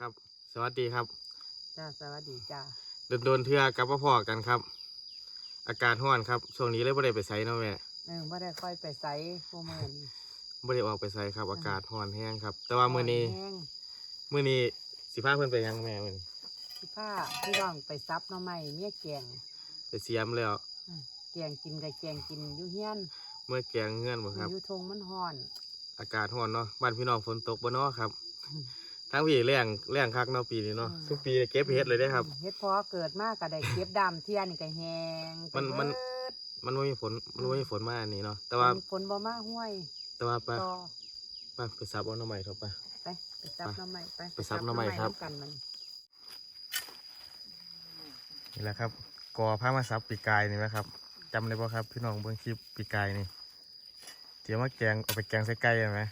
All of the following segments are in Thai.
ครับ สวัสดีครับจ้าสวัสดีจ้าโดนโดนๆเทื่อกับพ่อพอกันครับ อากาศร้อนครับช่วงนี้เลยบ่ได้ไปไสเนาะแม่เออไม่ได้ค่อยไปไสพวกมื่อนี้บ่ได้ออกไปไสครับ อากาศร้อนแห้งครับ แต่ว่ามื้อนี้แห้งมื้อนี้สิพาเพิ่นไปหยังแม่มื้อนี้พี่ผ้าพี่น้องไปซับหน่อไม้เมียแกงไปเสียมแล้วอืมแกงกินกับแกงกินอยู่เฮียนเมื่อแกงเงื่อนบ่ครับ อยู่ทงมันฮ้อน อากาศร้อนเนาะบ้านพี่น้องฝนตกบ่เนาะครับ ทั้งพี่แรงแรงคักเนาะปีนี้เนาะทุกปีเก็บเฮ็ดเลยได้ครับเฮ็ดพอเกิดมากก็ได้เก็บดำเทียนนี่ก็แห้งมันมันเบิดมันบ่มีฝนมันบ่มีฝนมาอันนี้เนาะแต่ว่าฝนบ่มาห้วย แต่ว่าไปต่อไปไปซับเอาหน่อไม้เถอะไปไปไปซับหน่อไม้ไปไปซับหน่อไม้ครับำกันมันนี่แหละครับกอผ้ามาซับปีกายนี่ไหมครับจำได้ป่ะครับพี่น้องเบิ่งคลิปปีกายนี่เดี๋ยวมาแกงเอาไปแกงใส่ไก่ไหม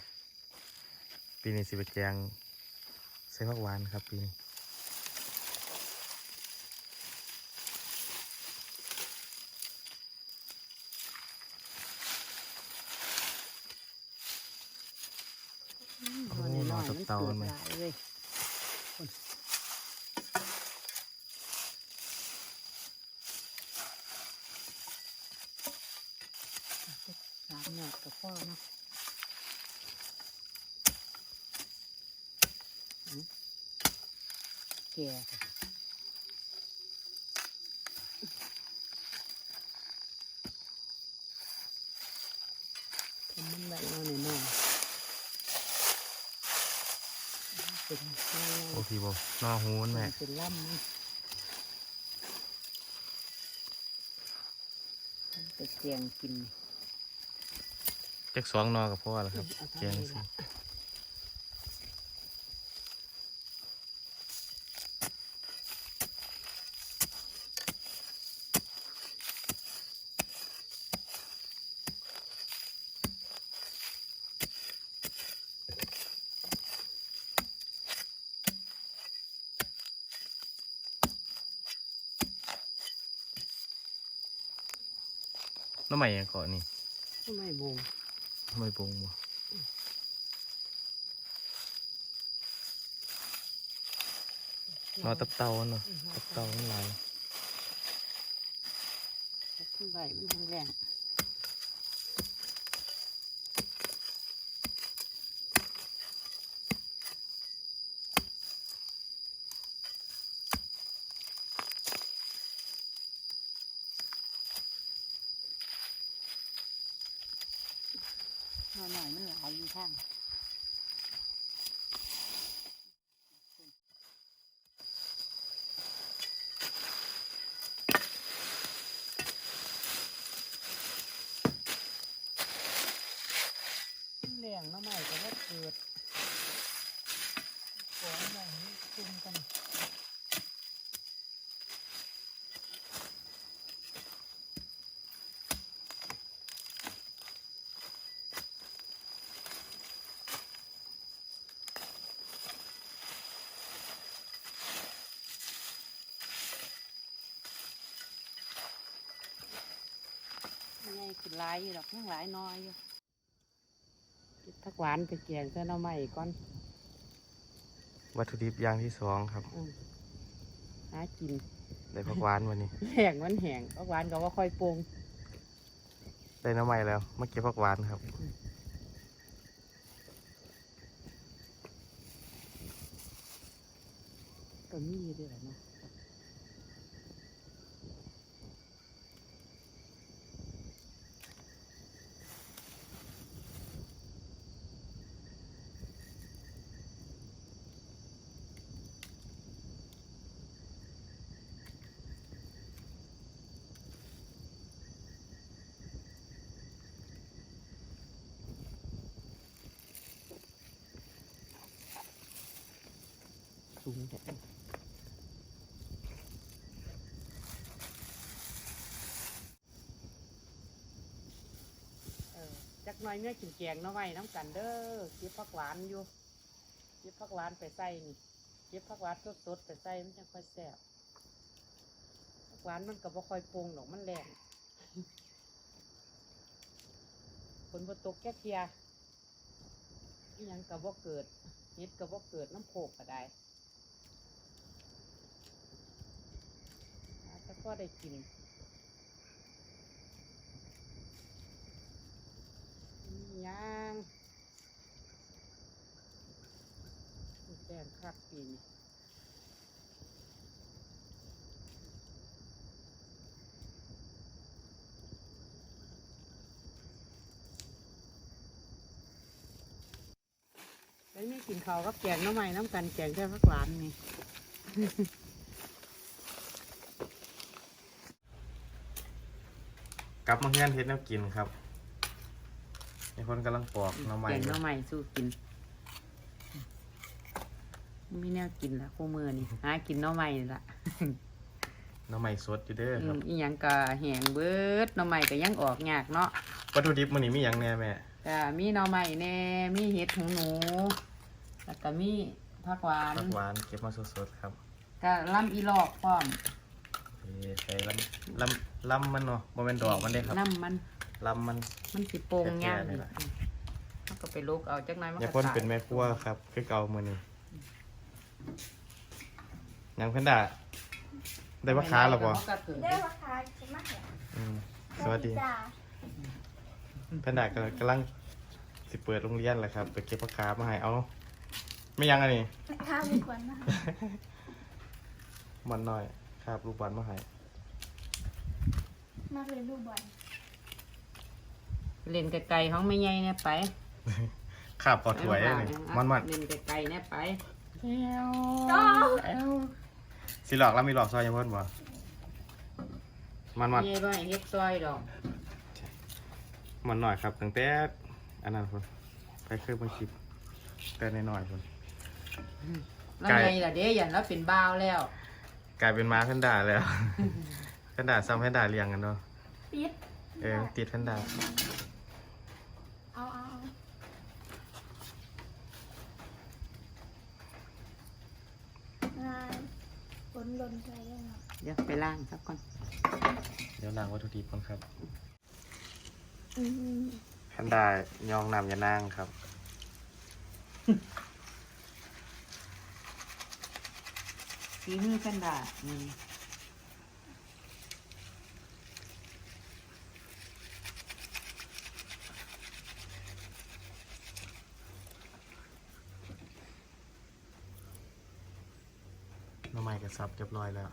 ปีนี้สิไปแกงใส่ผักหวานครับปีนี้โอ้รอตับเตากันไหม หลายเลยสามหยอดกับพ่อเนาะอืม แก่ค่ะทำมันแบบเราหน่อยหน่อยเป็นแค่โอ้พี่บอกนอหูนแม่เป็นล่ำนะไปเกียงกินจักสองนอกับพ่อแล้วครับเอาแกงทำนี่สิ น้ำใหม่ยังเกาะนี่ทำไมบงทำไมปรุงบ่นอตับเตาเนาะตับเตามันหลายขึ้นใบมันแห้งแรงหน่อยหน่อยมัน หลายอยู่ข้าง แรงเนาะใหม่ก็ว่าเกิดของใหม่จุ่มกัน ยังไงคือหลายอยู่ดอกยังหลายน้อยอยู่เก็บผักหวานไปแกงเส้นเอาใหม่ก่อน วัตถุดิบอย่างที่สองครับอืมหากิน ได้ผักหวานวันนี้แห้งมันแห้งผักหวานก็ว่าค่อยปรุงได้น้ำใหม่แล้วมาเก็บผักหวานครับก็มีด้วยเนาะ สูงแต่จักน่อยเนื้อกินแกงนาะไว้น้ำกันเด้อเก็บผักหวานอยู่เก็บผักหวานไปใส่นี่เก็บผักหวานสดๆไปใส่มันจะค่อยแซ่บผักหวานมันก็บ่ค่อยปรุงหรอกมันแรงฝนบ่ตกแค่เทียยังก็บ่เกิดเฮ็ดก็บ่เกิดน้ำโขกก็ได้ อได้กินนี่ยังแกงคักปีนแล้วนี่กินข้าวกับแกงน้ำไม้น้ำกันแกงแค่พักหลานนี่ กลับมาเฮือนเฮ็ดแนวกินครับมีคนกำลังปอกหน้ำใหม่แกงหน้ำไม้สู้กินไม่แน่ากินละคู่มือนี่หากินหน้ำไม้นี่ละหน้ำใหม่สดอยู่เด้ออืครับมอีหยังก็แหงเบิดหน้ำไม้ก็ยังออกยากเนาะวัตถุดิบมื้อนี้มีหยังแหน่แม่ก็มีหน้ำไม้แน่มีเห็ดหูหนู แล้วก็มีผักหวานผักหวานเก็บมาสดๆครับก็ล่ำอีหลอกพร้อมเอ้ใส่ลำลำ ลำมันเนาะบ่แม่นดอกมันเด้ครับน้ำมันลำมัน มันสิโป่งย่างแท้ๆนี่ล่ะ มันก็ไปลูกเอาจักหน้อยมันอย่าก็พ่นตายเป็นแม่ครัวครับคือเก่ามื้อนี้หยังเพิ่นด่าได้บ่ค้าหรอบ่มันก็เกิดได้ราคาใช่ไหมเหรออืมสวัสดีจ้าเพิ่นด่ากำลังกำลังสิเปิดโรงเรียนแหละครับไปเก็บผักกาดมาให้เอาไม่ยังอันนี้ ข้าวมีควรนะมันหน่อยครับลูกบอลมาให้ มากเลยลูกบอลเล่นไกลๆของไม่ใหญ่เนี่ยไปขาบปอถวยนี่มันมันเล่นไกลๆเนี่ยไปจ้าสิหลอกแล้วมีหลอกซอยยังเพิ่นบ่มันมันเย่บ่ให้เฮ็ดซอยดอกมันหน่อยครับตั้งแต่อันนั้นพุ่นไปเคยเบิ่งคลิปแต่น้อยๆพุ่นแล้วไก่ไงล่ะเด้ยันแล้วเป็นบ้าวแล้ว กลายเป็นม้าแพนด้าแล้ว แพนด้าซ้ำแพนด้าเลี้ยงกันเนาะปิดเออติดแพนด้าเอาเอางานฝนหล่นใจได้เนาะเดี๋ยวไปล้างสักก่อนเดี๋ยวล้างวัตถุดิบก่อนครับอืมแพนด้ายองน้ำยานางครับฝีมือกันดาอืมหน้ำไม้ก็ซับเรียบร้อยแล้ว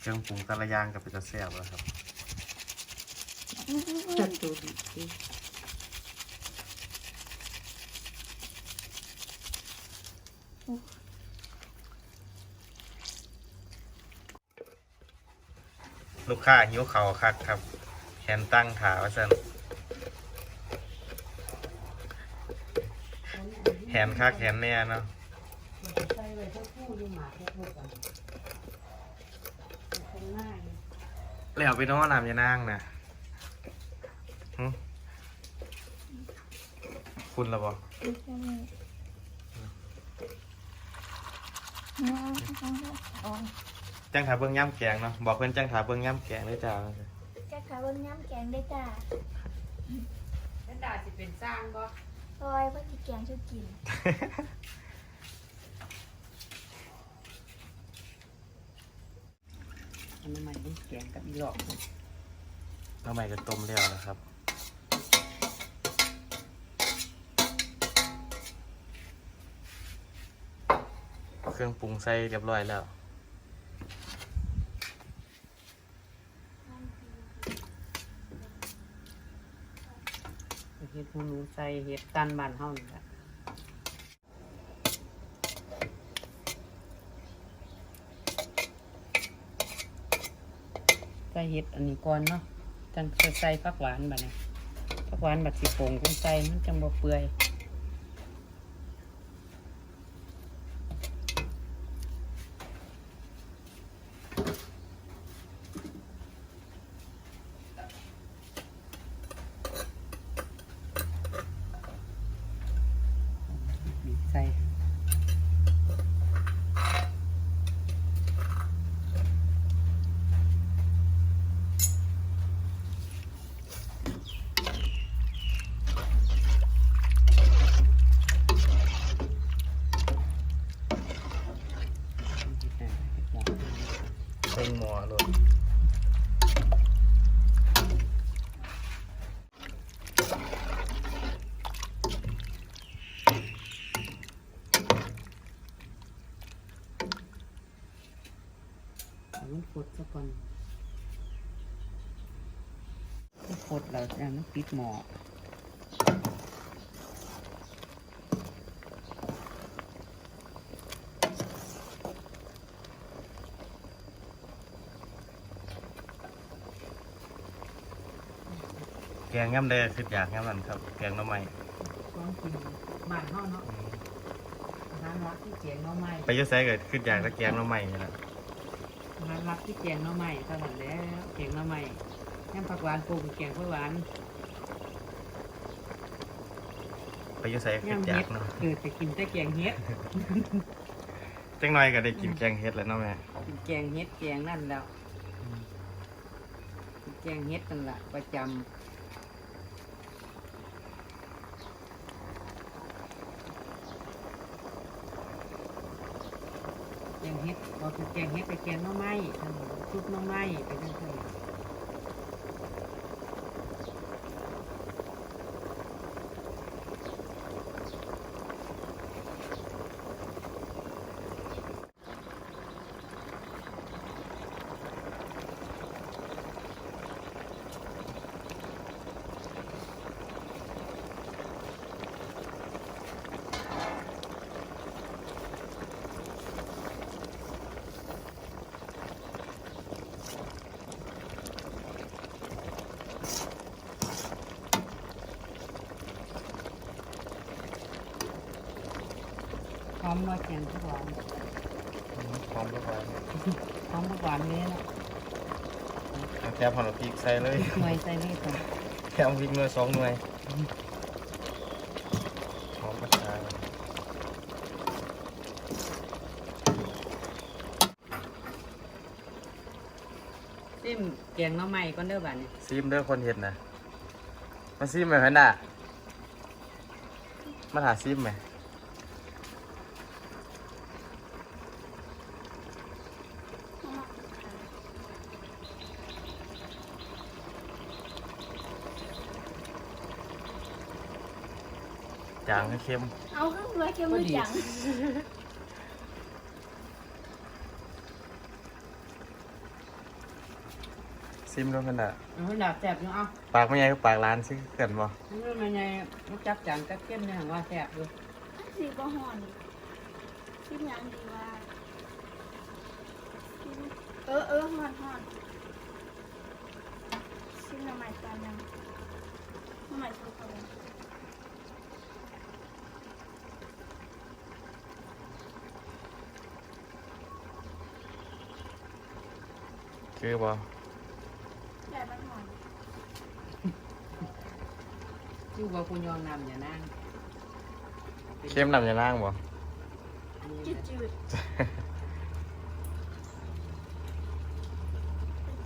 เครื่องปรุงแต่ละอย่างก็เป็นจะแซ่บแล้วครับ จัดดูดีสิลูกค้าหิวเขาวคักครับแข นตั้งขาว่าซั่นแขนคักแขนแน่เนาะใส่ไว้ทั้งคู่อยู่หมาแค่พวกกันตรงหน้านี่แล้วไปน้องน้ำยานางนะหึคุณละบ่ดูแค่นี้อืมอ๋อจังถาเบิ่งย่ำแกงเนาะบอกเพื่อนจังถาเบิ่งย่ำแกงเลยจ้า แค่ขาเบิ้งน้ำแกงได้จ้ากันดาสิเป็นสร้างบ่ซอยว่าที่แกงชุดกินอันนั้นมันเป็นแกงกับอีหลอกทำไมก็ต้มแล้วนะครับ เครื่องปรุงใส่เรียบร้อยแล้ว เห็ดหูหนูใส่เห็ดตันบ้านเฮานี่แหละใส่เห็ดอันนี้ก่อนเนาะจังใส่ผักหวานบัดนี้ผักหวานบัดสิโป่งคงใส่มันจังบ่เปื่อยบีบใส่ เพิ่งหมอโลดเอามันฟดซะก่อนมันฟดแล้วจะมันปิดหม้อ แกงย่ำแดงคืออยากย่ำนั่นครับ แกงหน้ำไม้ต้องกินบ้านเฮาเนาะอาหารรักที่เจียงหน้อไม้ไปอยุ่ไสเกิดคืออยากจะแกงหน้ำไม้นี่แหละอาหารรักที่เจียงหน้อไม้เท่านั้นแหล้วเจียงหน้อไม้ย่ำผักหวานปลูกแกงผักหวานไปอยุ่ไสคือย่ำอยาเฮ็กดเนาะเกิดไปกินแต่แกงเฮ็ดจังหน่อยก็ได้กินแกงเฮ็ดแล้วเนาะแม่กินแกงเฮ็ดแกงนั่นแล้วกินแกงเฮ็ดนั่นแหละประจำ แกงเฮ็ดบอกคือแกงเฮ็ดไปแกงหน้อไม้ซุปหน้อไม้ไปนั่นเอะพร้อมมาแกงผักหวานพร้อมแล้วครับพร้อมผักหวานนี้นะแค่พอเราพริกใส่เลยหน่วยใส่นี่ก่อนแค่เอาพริกหน่วยสองหน่วยหอมกระชายซิมแกงหน้อไม้ก่อนเด้อบ้านนี้ซีมเด้อคนเห็ดนะมาซีมไหมพันด่ามาถาซีมไหม จางให้เข้มเอาข้างหัวเค็มมือจังซิมด้วยพันด่าเอาให้หลับแซ่บอยู่เอาปากไม่ใหญ่ก็ปากร้านซิเกินบ่นี่มันไงมันจับจานจับเข้มเนี่ยว่าแซ่บอยู่สีบ่ห่อนชิมยังดีว่าชิมเออเออห่อนห่อนชิมน้ำใหม่ตอนยังน้ำใหม่สุกแล้ วคือบ่ใหญ่มันห่อนชื่อว่าคุณยองนำอย่านั่งเข้มนำจะนั่งบ่จืดจืด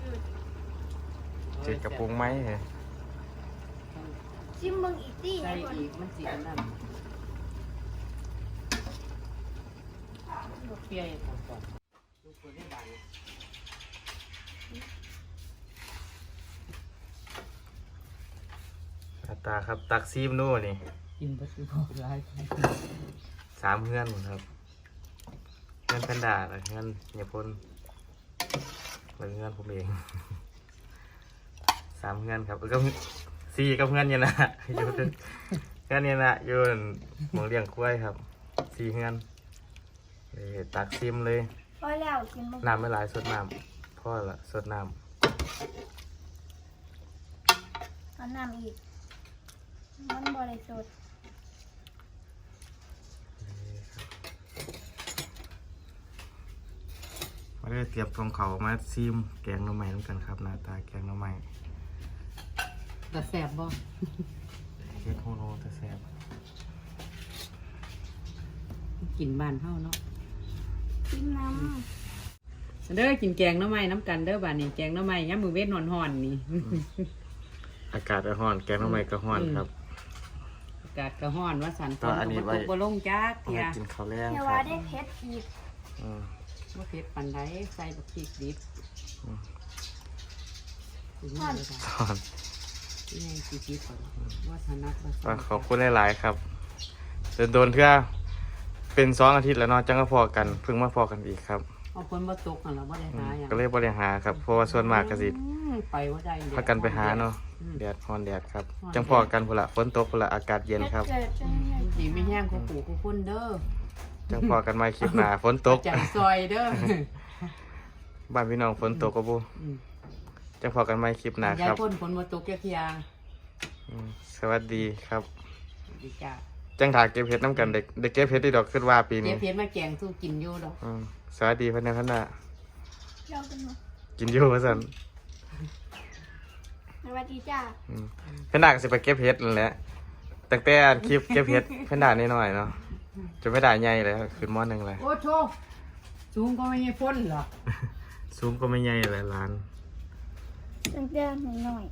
จืดจืดกระปุงไหมเหรอชิมมึงอีกตี้ใส่ไอ้คนอีกมันสีนั่นลูกเปียกก่อนก่อนลูกคนได้บาน อั ตราครับตักซีมดูนี่กินไปคือบอกร้ายสามเงื่อนหมดครับเงื่อนแพนด้าแล้วเงื่อนเนียพนแล้วเงื่อนผมเองสามเงื่อนครับแล้วก็สี่กับเงื่อนเนี่ยนะอยู่เงื่อนเนี่ยนะอยู่หมองเลี้ยงกล้วยครับสี่เงื่อนเลยตักซิมเลยพอแล้วกินมึงน้ำไม่หลายสดน้ำพ่อละสดน้เอาน้ำอีก มันบริสุทธิ์ำมาได้เตรียมของเขามาซิมแกงหน่อไม้ด้วยกันครับหน้าตาแกงหน่อไม้แต่แซ่บบ่เฮ็ดโฮโลแต่แซ่บกินบ้านเฮาเนาะชิมน้เด้อกินแกงหน้ำไม้น้ำกันเด้อบ้านนี้แกงหน้ำไม้ย้ำมือเวทนอนห่อนๆนี่ อากาศก็ร้อนแกงหน่อไม้ก็ร้อนครับ อากาศก็ฮ้อนว่าสันฝก็นอันนี้ก็ไว้บ่ตกบ่ลงจักเอาเทีไว้ยกินข้าวแรงำเทครัวาบได้เพชรอีกอืมว่าเผ็ดปันไดใส่บักพริกดิบอืมถึงนี่เลยค่ะสอนนี่ไงสีดิบก่อนว่าถนัดว่าอะขอบคุณหลาย ๆ ครับเดินโดนเพื่อเป็นสองอาทิตย์แล้วเนาะจังก็พอกันเพิ่งมาพอกันอีกครับ เอาคนมาตกกันแล้วว่าได้อืหามอย่างก็เลยบริหารครับเพราะว่าส่วนมากก็สิอืมไปว่าได้พากันไปหาเนาะอืม แดดฮอนแดดครับ ฮ้อนจังพอกันพุ่นละฝนตกพุ่นละอากาศเย็นครับ เกิดจังไงสีไม่แห้งเขาปลูกเขาพ่นเด้อจังพอกันมาคลิปหน้าฝนตกใจซอยเด้อบ้านพี่น้องฝนตกก็บ่อืมจังพอกันมาคลิปหน้ายาคยรับพ่นฝนมาตกแก่เพียงอืมสวัสดีครับ ดีจ้า จังถาเก็บเห็ดน้ำกันเด็กเด็กเก็บเห็ดที่ดอกขึ้นว่าปีเจ๊นี้เพียนมาแกงสู้กินอยู่ดอกอืมสวัสดีพันธุ์พันธุ์น่ะเรากันหมดกินอยู่ว่าซั่นสวัสดีจ้าอืมเพิ่นน่าก็สิไปเก็บเห็ดนั่นแหละตั้งแต่อันคลิปเก็บเห็ดเพิ่นด่าน้อยๆเนาะจนไม่ด่าใหญ่เลยขึ้นมอหนึงเลย โอ้โชสูงก็ไม่ให้พ่นเหรอซูมก็ไม่ใหญ่เลยร้าน ตั้งแต่หน่อย